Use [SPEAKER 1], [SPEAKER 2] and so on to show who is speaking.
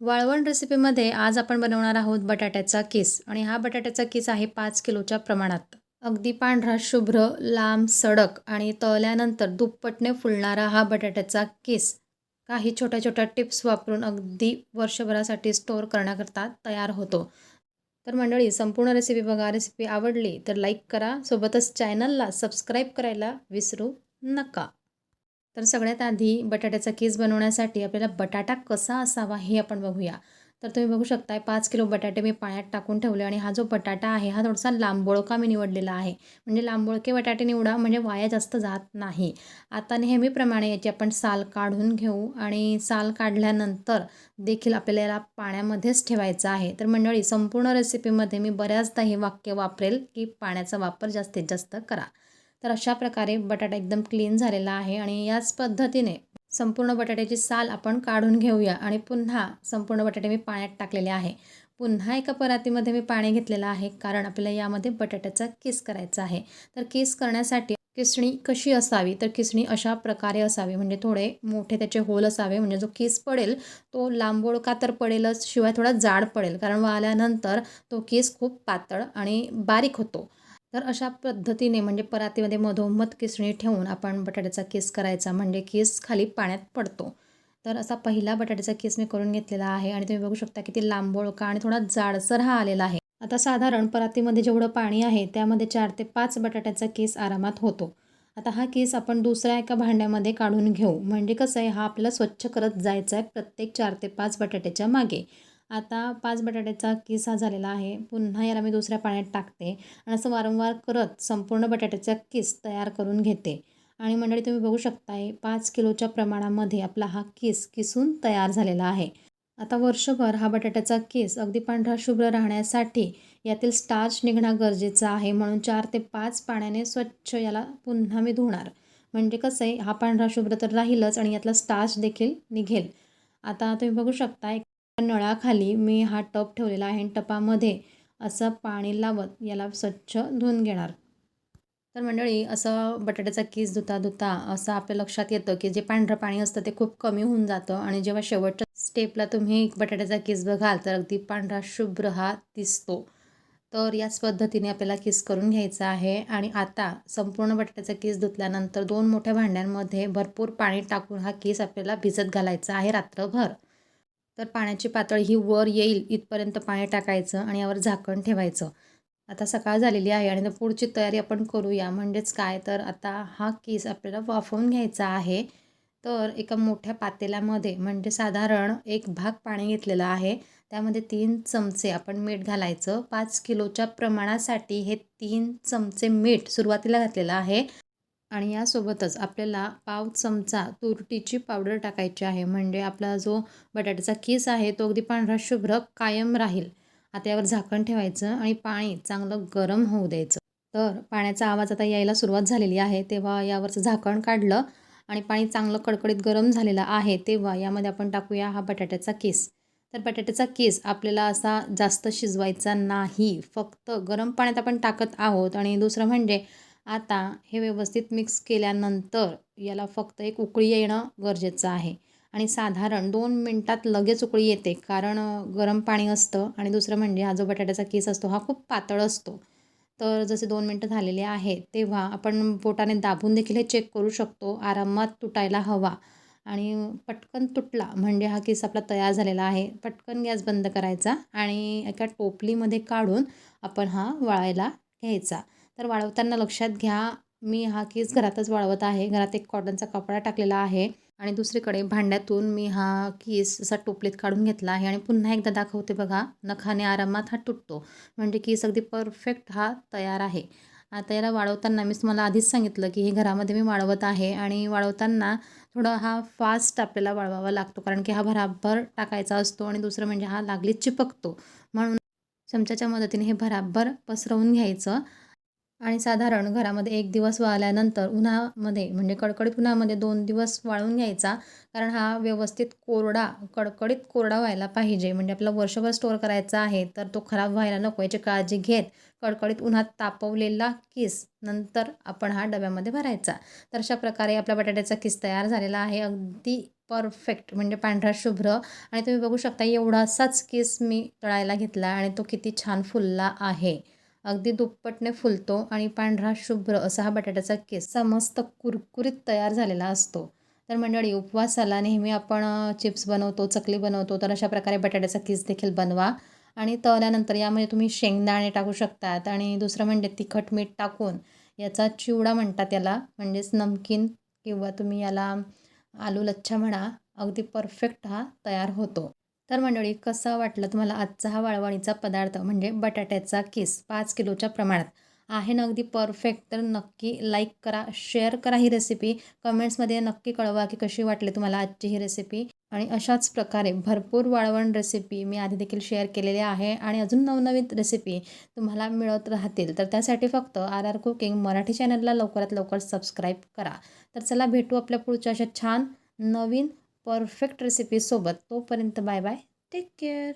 [SPEAKER 1] वाळवण रेसिपीमध्ये आज आपण बनवणार आहोत बटाट्याचा केस. आणि हा बटाट्याचा केस आहे पाच किलोच्या प्रमाणात. अगदी पांढरा शुभ्र लांब सडक आणि तळल्यानंतर दुप्पटने फुलणारा हा बटाट्याचा केस. काही छोट्या छोट्या टिप्स वापरून अगदी वर्षभरासाठी स्टोअर करण्याकरता तयार होतो. तर मंडळी संपूर्ण रेसिपी बघा. रेसिपी आवडली तर लाईक करा. सोबतच चॅनलला सबस्क्राईब करायला विसरू नका. तर सगळ्यात आधी बटाट्याचा केस बनवण्यासाठी आपल्याला बटाटा कसा असावा हे आपण बघूया. तर तुम्ही बघू शकताय पाच किलो बटाटे मी पाण्यात टाकून ठेवले आणि हा जो बटाटा आहे हा थोडासा लांबोळका मी निवडलेला आहे. म्हणजे लांबोळके बटाटे निवडा म्हणजे वाया जास्त जात नाही. आता नेहमीप्रमाणे याची आपण साल काढून घेऊ आणि साल काढल्यानंतर देखील आपल्याला याला पाण्यामध्येच ठेवायचं आहे. तर मंडळी संपूर्ण रेसिपीमध्ये मी बऱ्याचदा हे वाक्य वापरेल की पाण्याचा वापर जास्तीत जास्त करा. तर अशा प्रकारे बटाटा एकदम क्लीन झालेला आहे आणि याच पद्धतीने संपूर्ण बटाट्याची साल आपण काढून घेऊया आणि पुन्हा संपूर्ण बटाटे मी पाण्यात टाकलेले आहे. पुन्हा एका परातीमध्ये मी पाणी घेतलेलं आहे कारण आपल्याला यामध्ये बटाट्याचा किस करायचा आहे. तर किस करण्यासाठी किसणी कशी असावी? तर किसणी अशा प्रकारे असावी म्हणजे थोडे मोठे त्याचे होल असावे म्हणजे जो किस पडेल तो लांबोळका तर पडेलच शिवाय थोडा जाड पडेल कारण वाल्यानंतर तो केस खूप पातळ आणि बारीक होतो. तर अशा पद्धतीने म्हणजे परातीमध्ये मधोमध किसणी ठेवून आपण बटाट्याचा केस करायचा. म्हणजे केस खाली पाण्यात पडतो. तर असा पहिला बटाट्याचा केस मी करून घेतलेला आहे आणि तुम्ही बघू शकता की ते लांबोळका आणि थोडा जाडसर हा आलेला आहे. आता साधारण परातीमध्ये जेवढं पाणी आहे त्यामध्ये चार ते पाच बटाट्याचा केस आरामात होतो. आता हा केस आपण दुसऱ्या एका भांड्यामध्ये काढून घेऊ. म्हणजे कसं आहे हा आपल्याला स्वच्छ करत जायचा आहे प्रत्येक चार ते पाच बटाट्याच्या मागे. आता पाच बटाट्याचा किस हा झालेला आहे. पुन्हा याला मी दुसऱ्या पाण्यात टाकते आणि असं वारंवार करत संपूर्ण बटाट्याचा किस तयार करून घेते. आणि मंडळी तुम्ही बघू शकताय पाच किलोच्या प्रमाणामध्ये आपला हा किस किसून तयार झालेला आहे. आता वर्षभर हा बटाट्याचा केस अगदी पांढरा शुभ्र राहण्यासाठी यातील स्टार्च निघणं गरजेचं आहे. म्हणून चार ते पाच पाण्याने स्वच्छ याला पुन्हा मी धुणार. म्हणजे कसं आहे हा पांढरा शुभ्र तर राहीलच आणि यातला स्टार्च देखील निघेल. आता तुम्ही बघू शकता नळाखाली मी हा टप ठेवलेला आहे टपामध्ये असं पाणी लावत याला स्वच्छ धुवून घेणार. तर मंडळी असं बटाट्याचा केस धुता धुता असं आपल्या लक्षात येतं की जे पांढरं पाणी असतं ते खूप कमी होऊन जातं आणि जेव्हा शेवटच्या स्टेपला तुम्ही बटाट्याचा केस बघाल तर अगदी पांढरा शुभ्र हा दिसतो. तर याच पद्धतीने आपल्याला किस करून घ्यायचा आहे आणि आता संपूर्ण बटाट्याचा केस धुतल्यानंतर दोन मोठ्या भांड्यांमध्ये भरपूर पाणी टाकून हा केस आपल्याला भिजत घालायचा आहे रात्रभर. तर पाण्याची पातळी ही वर येईल इथपर्यंत पाणी टाकायचं आणि यावर झाकण ठेवायचं. आता सकाळ झालेली आहे आणि पुढची तयारी आपण करूया. म्हणजेच काय? तर आता हा केस आपल्याला वाफवून घ्यायचा आहे. तर एका मोठ्या पातेल्यामध्ये म्हणजे साधारण एक भाग पाणी घेतलेलं आहे. त्यामध्ये तीन चमचे आपण मीठ घालायचं. पाच किलोच्या प्रमाणासाठी हे तीन चमचे मीठ सुरुवातीला घातलेलं आहे. आणि यासोबतच आपल्याला पाव चमचा तुरटीची पावडर टाकायची आहे. म्हणजे आपला जो बटाट्याचा किस आहे तो अगदी पांढरा शुभ्र कायम राहील. आता यावर झाकण ठेवायचं आणि पाणी चांगलं गरम होऊ द्यायचं. तर पाण्याचा आवाज आता यायला सुरुवात झालेली आहे. तेव्हा यावरचं झाकण काढलं आणि पाणी चांगलं कडकडीत गरम झालेलं आहे तेव्हा यामध्ये आपण टाकूया हा बटाट्याचा केस. तर बटाट्याचा केस आपल्याला असा जास्त शिजवायचा नाही. फक्त गरम पाण्यात आपण टाकत आहोत. आणि दुसरं म्हणजे आता हे व्यवस्थित मिक्स केल्यानंतर याला फक्त एक उकळी येणं गरजेचं आहे. आणि साधारण दोन मिनटात लगेच उकळी येते कारण गरम पाणी असतं आणि दुसरं म्हणजे हा जो बटाट्याचा केस असतो हा खूप पातळ असतो. तर जसे दोन मिनटं झालेले आहेत तेव्हा आपण बोटाने दाबून देखील हे चेक करू शकतो आरामात तुटायला हवा. आणि पटकन तुटला म्हणजे हा केस आपला तयार झालेला आहे पटकन गॅस बंद करायचा आणि एका टोपलीमध्ये काढून आपण हा वाळायला घ्यायचा. तर वाळवताना लक्षात घ्या मी हा केस घरातच वाळवत आहे. घरात एक कॉटनचा कपडा टाकलेला आहे आणि दुसरीकडे भांड्यातून मी हा केस असा टोपलीत काढून घेतला आहे आणि पुन्हा एकदा दाखवते बघा नखाने आरामात हा तुटतो. म्हणजे केस अगदी परफेक्ट हा तयार आहे. आता याला वाळवताना मीच तुम्हाला आधीच सांगितलं की हे घरामध्ये मी वाळवत आहे आणि वाळवताना थोडं हा फास्ट आपल्याला वाळवावा लागतो कारण की हा भराभर टाकायचा असतो आणि दुसरं म्हणजे हा लागलीच चिपकतो. म्हणून चमच्याच्या मदतीने हे भराभर पसरवून घ्यायचं. आणि साधारण घरामध्ये एक दिवस वाळल्यानंतर उन्हामध्ये म्हणजे कडकडीत उन्हामध्ये दोन दिवस वाळून घ्यायचा. कारण हा व्यवस्थित कोरडा कडकडीत कोरडा व्हायला पाहिजे. म्हणजे आपल्याला वर्षभर स्टोअर करायचा आहे तर तो खराब व्हायला नको. याची काळजी घेत कडकडीत उन्हात तापवलेला किस नंतर आपण हा डब्यामध्ये भरायचा. तर अशा प्रकारे आपला बटाट्याचा किस तयार झालेला आहे. अगदी परफेक्ट म्हणजे पांढरा शुभ्र. आणि तुम्ही बघू शकता एवढासाच केस मी तळायला घेतला आणि तो किती छान फुलला आहे. अगदी दुप्पटने फुलतो आणि पांढरा शुभ्र असा हा बटाट्याचा केस मस्त कुरकुरीत तयार झालेला असतो. तर मंडळी उपवासाला नेहमी आपण चिप्स बनवतो चकली बनवतो तर अशा प्रकारे बटाट्याचा किस देखील बनवा. आणि तळल्यानंतर यामध्ये तुम्ही शेंगदाणे टाकू शकतात आणि दुसरं म्हणजे तिखट मीठ टाकून याचा चिवडा म्हणतात याला म्हणजेच नमकीन किंवा तुम्ही याला आलू लच्छा म्हणा अगदी परफेक्ट हा तयार होतो. तर मंडळी कसं वाटलं तुम्हाला आजचा हा वाळवणीचा पदार्थ? म्हणजे बटाट्याचा केस पाच किलोच्या प्रमाणात. आहे ना अगदी परफेक्ट तर नक्की लाईक करा शेअर करा ही रेसिपी. कमेंट्समध्ये नक्की कळवा की कशी वाटली तुम्हाला आजची ही रेसिपी. आणि अशाच प्रकारे भरपूर वाळवण रेसिपी मी आधी देखील शेअर केलेली आहे. आणि अजून नवनवीन रेसिपी तुम्हाला मिळत राहतील. तर त्यासाठी फक्त आर आर कुकिंग मराठी चॅनलला लवकरात लवकर सबस्क्राईब करा. तर चला भेटू आपल्या पुढच्या अशा छान नवीन परफेक्ट रेसिपीसोबत तोपर्यंत बाय बाय. Take care.